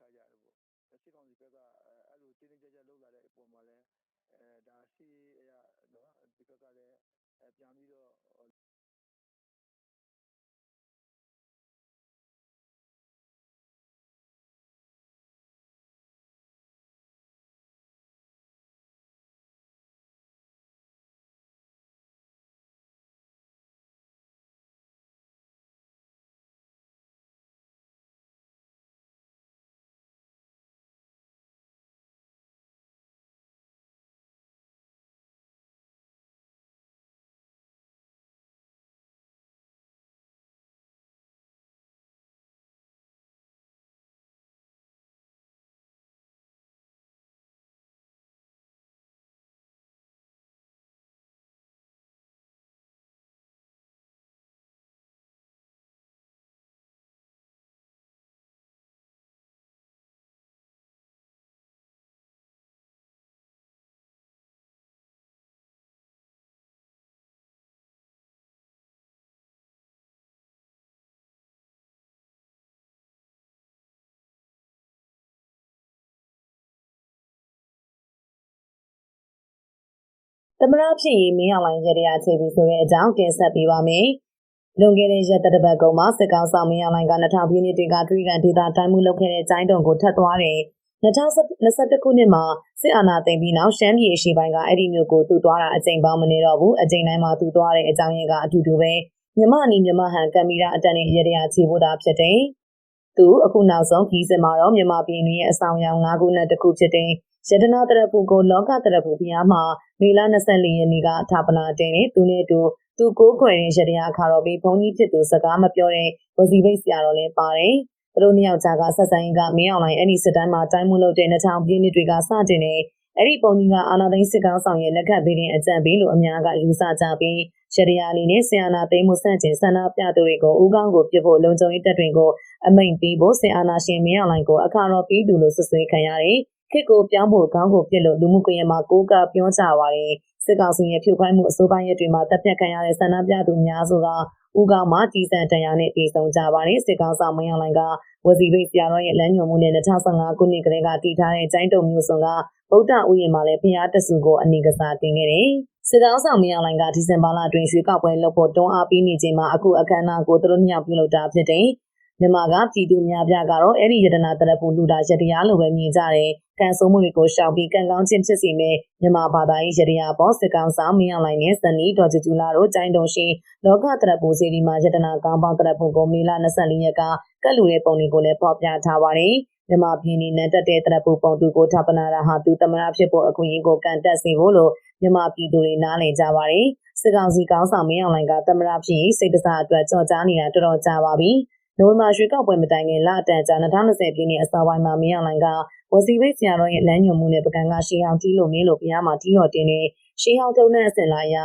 လုပ်ထားကြတယ်ပေါ့။စစ်ကောင်စီဘက်က အဲ့လို တင်းတင်းကျပ်ကျပ် လုပ်လာတဲ့အပေါ်မှာလည်း ဒါ စစ်ရေးအရနော်ဒီဘက်ကလည်း ပြန်ပြီးတော့ သမရဖြစ်ရေးမင်းအောင်လိုင်းရတရားချေပြီးဆိုတဲ့အကြောင်းတင်ဆက်ပေးပါမယ်။လွန်ခဲ့တဲ့ရက်တပတ်ကုန်းမှာစစ်ကောင်ဆောင်မင်းအောင်လိုင်းက2000ပြည့်နှစ်တကထရီကန်ဒေတာတိုင်းမှုလုပ်ခဲ့တဲ့ကျိုင်းတုံကိုထပ်သွားတယ်။2021ခုနှစ်မှာစစ်အာဏာသိမ်းပြီးနောက်ရှမ်းပြည်အရှေ့ပိုင်းကအဲ့ဒီမျိုးကိုသူသွားတာအကြိမ်ပေါင်းမနေတော့ဘူးအကြိမ်တိုင်းမှာသူသွားတဲ့အကြောင်းရင်းကအတူတူပဲမြမနီမြမဟန်ကံမီရာအတန်နဲ့ရတရားချေဖို့တာဖြစ်တယ်။သူအခုနောက်ဆုံးခီးစင်မှာတော့မြန်မာပြည်ရဲ့အဆောင်ရောင်၅ခုနဲ့တစ်ခုဖြစ်တဲ့ ရတနာတရပူကိုလောကတရပူဘုရားမှာမေလ24ရက်နေ့ကထာပနာတင်နေသူနဲ့တူသူကိုးခွေတဲ့ရတရားခါတော်ပြီးဘုန်းကြီးဖြစ်သူစကားမပြောတဲ့ဝစီဘိတ်ဆရာတော်လည်းပါတယ်။သူတို့နှစ်ယောက်ကြားကဆက်ဆံရေးကမင်းအောင်လိုင်းအဲ့ဒီစစ်တမ်းမှာတိုင်းမှုလုပ်တဲ့2000ပြည့်နှစ်တွေကစတင်နေအဲ့ဒီပုံကြီးကအာနာသိန်းစစ်ကောင်းဆောင်ရဲ့လက်ခတ်ပေးတဲ့အကြံပေးလို့အများကယူဆကြပြီးရတရားလေးနဲ့ဆီယနာသိမ်းမှုစန့်ကျင်ဆန္ဒပြသူတွေကိုဦးကောင်းကိုပြဖို့လုံခြုံရေးတပ်တွေကိုအမိန့်ပေးဖို့ဆီအာနာရှင်မင်းအောင်လိုင်းကိုအခါတော်ပေးသူလို့ဆွဆွေးခံရတယ် ခစ်ကိုပြောင်းဖို့ခေါင်းကိုပြစ်လို့လူမှုကွန်ရက်မှာကိုးကပြောကြပါတယ်စစ်ကောင်စီရဲ့ဖြိုခွင်းမှုအစိုးပိုင်းရက်တွေမှာတပ်ဖြတ်ခံရတဲ့ဆန္ဒပြသူများစုကဦးကောင်မှာကြီးစံတရားနဲ့ပြည်ဆောင်ကြပါတယ်စစ်ကောင်ဆောင်မင်းအောင်လိုင်ကဝစီဘိတ်ဆရာတော်ရဲ့လမ်းညွှန်မှုနဲ့2015ခုနှစ်ကလေးကတည်ထားတဲ့ကျိုင်းတုံမျိုးစုံကဗုဒ္ဓဥယျာဉ်မှာလည်းဖျားတဆူကိုအနိကစားတင်ခဲ့တယ်စစ်ကောင်ဆောင်မင်းအောင်လိုင်ကဒီဇင်ဘာလအတွင်းရွှေကောက်ပွဲလုပ်ဖို့တွန်းအားပေးနေချိန်မှာအခုအခမ်းအနားကိုသူတို့ညှောက်ပြုလုပ်တာဖြစ်တဲ့ မြန်မာကပြည်သူများပြကတော့အဲ့ဒီယတနာတရဖူလူတာရတရားလိုပဲမြင်ကြတယ်။ကန်ဆိုးမှုတွေကိုရှောင်ပြီးကံကောင်းခြင်းဖြစ်စီမဲ့မြန်မာဘာသာရေးရတရားပေါ်စစ်ကောင်ဆောင်မင်းအောင်လိုင်းနဲ့စနီဒေါ်ကျူကျူလာတို့ကျိုင်းတုံရှိလောကတရဖူစီဒီမှာယတနာကောင်းပေါင်းတရဖူကိုမေလ24ရက်ကကတ်လူတဲ့ပုံတွေကိုလည်းဖော်ပြထားပါတယ်။မြန်မာပြည်နေနဲ့တက်တဲ့တရဖူပုံသူကိုထပ်ပနာရာဟာသူတမနာဖြစ်ဖို့အခွင့်အရေးကိုကန်တက်စေဖို့လို့မြန်မာပြည်သူတွေနားလည်ကြပါတယ်။စစ်ကောင်စီကောင်းဆောင်မင်းအောင်လိုင်းကတမနာဖြစ်စိတ်တစားအတွက်ကြော်ကြားနေတာတော်တော်ကြာပါပြီ။ နိုဝင်ဘာရွှေကောက်ပွဲမတိုင်ခင်လအတန်ကြာ2020ပြည့်နှစ်အစောပိုင်းမှာမင်းအောင်လှိုင်ကဝစီဘိတ်ဆရာတော်ရဲ့လမ်းညွှန်မှုနဲ့ပကံကရှေးအောင်တီးလို့မင်းလို့ဘုရားမှာတီးတော်တင်နေရှေးအောင်တုံးနဲ့အစင်လာရာ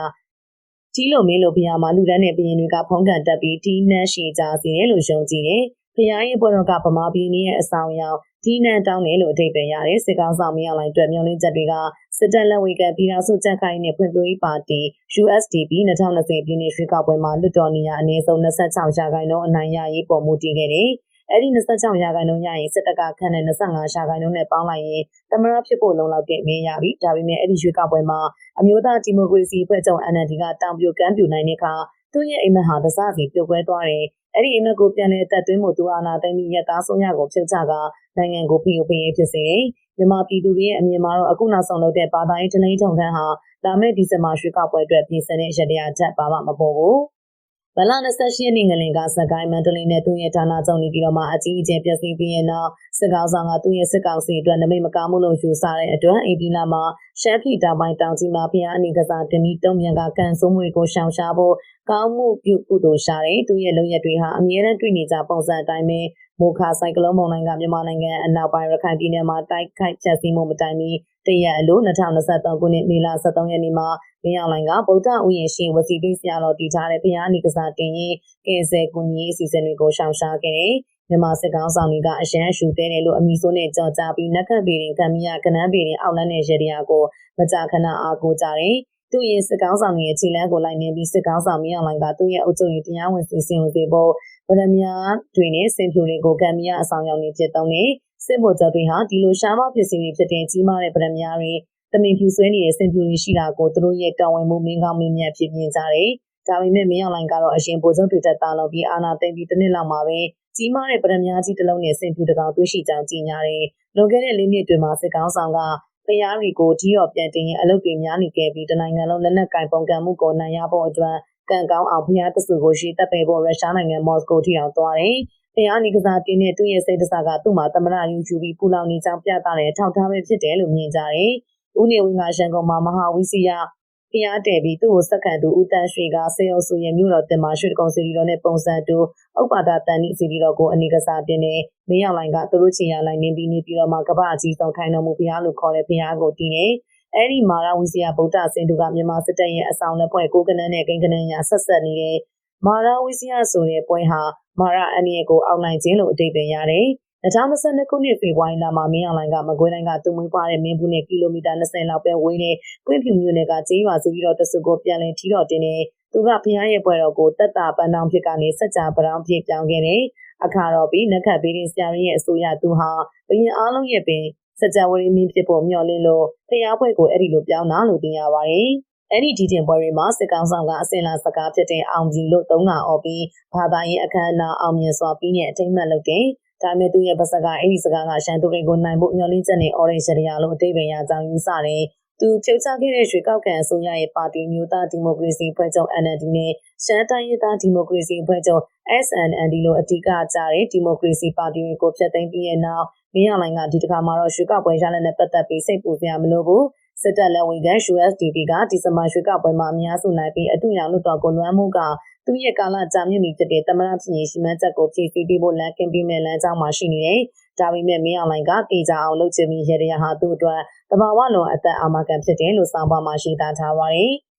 တီးလို့မင်းလို့ဘုရားမှာလူတန်းနဲ့ဘုရင်တွေကဖုံးကန်တက်ပြီးတီးနှန်းရှည်ကြစီတယ်လို့ယုံကြည်တယ်။ဘုရားရဲ့ဘွယ်တော်ကဗမာပြည်ရဲ့အဆောင်ရောက် ဒီနန်တောင်းတယ်လို့အထိပ္ပယ်ရတယ်စစ်ကောင်ဆောင်မင်းအောင်လှိုင်တွေ့မျောလင်းချက်တွေကစစ်တပ်လက်ဝေကပြည်ထောင်စုကြက်ခိုင်နဲ့ဖွံ့ဖြိုးရေးပါတီ USDP 2020ပြည်နှစ်ရွေးကောက်ပွဲမှာလွတ်တော်နေရအနည်းဆုံး26ရာခိုင်နှုန်းအနိုင်ရရေးပေါ်မူတည်ခဲ့တယ်။အဲ့ဒီ26ရာခိုင်နှုန်းရရင်စစ်တပ်ကခန့်တဲ့25ရာခိုင်နှုန်းနဲ့ပေါင်းလိုက်ရင်သမရဖြစ်ဖို့လုံလောက်တဲ့အမြင်ရပြီ။ဒါပေမဲ့အဲ့ဒီရွေးကောက်ပွဲမှာအမျိုးသားဒီမိုကရေစီအဖွဲ့ချုပ် NLD ကတောင်ပြိုကမ်းပြိုနိုင်တဲ့အခါ သူ့ရဲ့အိမ်မက်ဟာတစားစီပြုတ်ကွဲသွားတယ်။အဲ့ဒီအိမ်မက်ကိုပြန်လည်တက်သွင်းမှုသူအာနာသိမ့်ပြီးရသားဆုံးရကိုဖြုတ်ချကနိုင်ငံကိုဖိအိုဖိရေးဖြစ်စေမြန်မာပြည်သူတွေရဲ့အမြင်မှာတော့အခုနောက်ဆုံးလုပ်တဲ့ဘာသာရေးတလိန်ထုံခန်းဟာလာမယ့်ဒီဇင်ဘာရွှေကောက်ပွဲအတွက်ပြင်ဆင်တဲ့ရတရားချက်ပါမှမပေါ်ဘူး ဗလာ28ရက်နေ့ငလင်ကစကိုင်းမန္တလေးနဲ့သူ့ရဲ့ဌာနချုပ်နေပြီးတော့မှအကြီးအကျယ်ပြည့်စည်ပြီးရင်တော့စစ်ကောင်ဆောင်ကသူ့ရဲ့စစ်ကောင်စီအတွက်နမိတ်မကားမှုလို့ယူဆတဲ့အတွက်အိဒီလာမှာရှမ်းပြည်တောင်ပိုင်းတောင်ကြီးမှာဖျားအနေကစားတင်ပြီးတုံ့ပြန်ကကန်ဆိုးမှုကိုရှောင်ရှားဖို့ကောင်းမှုပြုကုသိုလ်ရှာတဲ့သူ့ရဲ့လုပ်ရက်တွေဟာအမြဲတမ်းတွေ့နေကြပုံစံအတိုင်းပဲ မိုခါဆိုင်ကလုန်းမုန်တိုင်းကမြန်မာနိုင်ငံအနောက်ပိုင်းရခိုင်ပြည်နယ်မှာတိုက်ခိုက်ချက်စီးမှုမတိုင်မီတရက်အလို့2023ခုနှစ်မေလ23ရက်နေ့မှာမင်းအောင်လိုင်ကဗုဒ္ဓဥယျာဉ်ရှိဝစီပိဆရာတော်တည်ထားတဲ့ဘုရားနိကစားတင်ရင်ကဲဆယ်ကူညီအစီအစဉ်တွေကိုရှောင်ရှားခဲ့တယ်။မြန်မာစစ်ကောင်ဆောင်တွေကအရန်ရှူတဲတယ်လို့အမည်ဆိုးနဲ့ကြော်ကြားပြီးနက်ခတ်ပေရင်ကံမီယာကနန်းပေရင်အောက်လန်းတဲ့ရေတရာကိုမကြာခဏအားကိုးကြတယ်။သူ့ရဲ့စစ်ကောင်းဆောင်ရဲ့ခြေလမ်းကိုလိုက်နေပြီးစစ်ကောင်းဆောင်မင်းအောင်လိုင်ကသူ့ရဲ့အုပ်ချုပ်ရေးတရားဝင်စီစဉ်ဝင်စေဖို့ ဗရမယာတွေနဲ့စင်ဖြူတွေကိုကံမီယာအဆောင်ရောင်နေဖြစ်သုံးနေစစ်ဗိုလ်ချုပ်တွေဟာဒီလိုရှားပါးဖြစ်စီတွေဖြစ်တဲ့ကြီးမားတဲ့ဗရမများတွေတမင်ဖြူဆွဲနေတဲ့စင်ဖြူတွေရှိတာကိုသူတို့ရဲ့တာဝန်မှုမင်းကောင်းမင်းမြတ်ဖြစ်မြင်ကြတယ်။ဒါပေမဲ့မင်းအောင်လိုင်ကတော့အရင်ဗိုလ်ချုပ်တွေတက်တာလောက်ပြီးအာဏာသိမ်းပြီးတစ်နှစ်လောက်မှာပဲကြီးမားတဲ့ဗရမများကြီးတစ်လုံးနဲ့စင်ဖြူတကောင်တွေ့ရှိကြောင်းကြေညာတယ်။လွန်ခဲ့တဲ့၄နှစ်တွင်မှာစစ်ကောင်ဆောင်ကဖျားတွေကိုဒီရော့ပြန်တင်ရင်အလုပ်တွေများနေခဲ့ပြီးတနိုင်ငံလုံးလက်နက်ကင်ပုံကံမှုကိုနိုင်ရဖို့အတွက် ကံကောင်းအောင်ဖျားတဆူကိုရှိတပ်ပယ်ဖို့ရုရှားနိုင်ငံမော်စကိုထိအောင်သွားတယ်။ဖျားနီကစားတင်းနဲ့သူ့ရဲ့စိတ်တစားကသူ့မှာသမရယူယူပြီးပူလောင်နေကြောင်းပြသတဲ့ထောက်ထားပဲဖြစ်တယ်လို့မြင်ကြတယ်။ဦးနေဝင်းကရန်ကုန်မှာမဟာဝိစီယဖျားတယ်ပြီးသူ့ကိုစက္ကန့်တူဦးတန်းရွှေကစေအောင်ဆိုရင်မြို့တော်တင်မှာရွှေတကုံစီရီတော်နဲ့ပုံစံတူဥပ္ပါဒတန်ဤစီရီတော်ကိုအနေကစားတင်နေမင်းအောင်လိုင်ကသူတို့ချီရလိုက်နေပြီးနေပြီးတော့မှကပ္ပအကြီးဆုံးထိုင်တော်မူဖျားလို့ခေါ်တဲ့ဖျားကိုတည်နေ အဲ့ဒီမာရဝီစီယာဗုဒ္ဓစင်တူကမြန်မာစစ်တပ်ရဲ့အဆောင်လက်ဖွဲ့ကိုကနန်းနဲ့ကိန်းကနန်းညာဆက်ဆက်နေတဲ့မာရဝီစီယာဆိုတဲ့ပွဲဟာမာရအန်ရီကိုအောက်နိုင်ခြင်းလို့အတိတ်ပဲရတယ်။2022ခုနှစ်ဖေဖော်ဝါရီလမှာမင်းအောင်လိုင်ကမကွေးတိုင်းကသူမွေးပွားတဲ့မင်းဘူးနဲ့ကီလိုမီတာ20လောက်ပဲဝေးတဲ့ပွင့်ဖြူမြို့နယ်ကကျေးရွာစီပြီးတော့တဆူကိုပြန်လည်ထီတော်တင်နေသူကဖျားရဲ့ပွဲတော်ကိုတက်တာပန်းတောင်ဖြစ်ကနေစัจ जा ပရောင်းဖြစ်ပြောင်းခဲ့တယ်။အခါတော့ပြီးနက်ခတ်ဘေးရင်ဆရာရင်းရဲ့အစိုးရသူဟာဘရင်အားလုံးရဲ့ပင် စကြဝဠာမင်းဖြစ်ဖို့မျှော်လင့်လို့တရားပွဲကိုအဲ့ဒီလိုပြောင်းတာလို့သိရပါတယ်။အဲ့ဒီဒီတင်ပွဲတွေမှာစစ်ကောင်ဆောင်ကအစင်လာစကားဖြစ်တဲ့အောင်ကြီးလို့သုံးတာအော်ပြီးဘာသာရေးအခမ်းအနားအောင်မြင်စွာပြီးနဲ့အထိမ့်မှတ်လုပ်တယ်။ဒါမဲ့သူရဲ့ပါစကအဲ့ဒီစကားကရှန်သူတွေကိုနိုင်ဖို့မျှော်လင့်ချက်နဲ့ orange ရရာလို့အတိတ်ပဲရကြောင်းယူဆတယ်။သူဖြုတ်ချခဲ့တဲ့ရွှေကောက်ကန်အစိုးရရဲ့ပါတီမျိုးသားဒီမိုကရေစီဖွဲ့ချုပ် NLD နဲ့ရှမ်းတိုင်းရင်းသားဒီမိုကရေစီဖွဲ့ချုပ် SNND လို့အဓိကကြတဲ့ဒီမိုကရေစီပါတီတွေကိုဖျက်သိမ်းပြီးတဲ့နောက် မင်းအောင်လိုင်ကဒီတစ်ခါမှာတော့ရွှေကောက်ပွဲရလဒ်နဲ့ပတ်သက်ပြီးစိတ်ပူစရာမလိုဘူးစစ်တပ်လက်ဝင်ကန် USDP ကဒီဇင်ဘာရွှေကောက်ပွဲမှာအများစုနိုင်ပြီးအတူရောင်လွတ်တော်ကိုလွှမ်းမှုကသူရဲ့ကာလကြာမြင့်ပြီဖြစ်တဲ့သမရဖြစ်ရင်ရှိမှန်းချက်ကိုဖြည့်ဆည်းပေးဖို့လမ်းကင်ပြီးမဲ့လမ်းကြောင်းမှာရှိနေတယ်။ဒါပေမဲ့မင်းအောင်လိုင်ကတေချာအောင်လုပ်ချင်ပြီးရရဟာသူ့အတွက်တဘာဝလုံးအသက်အာမခံဖြစ်တယ်လို့စောင်းပါမှာရှိသားထားပါတယ်။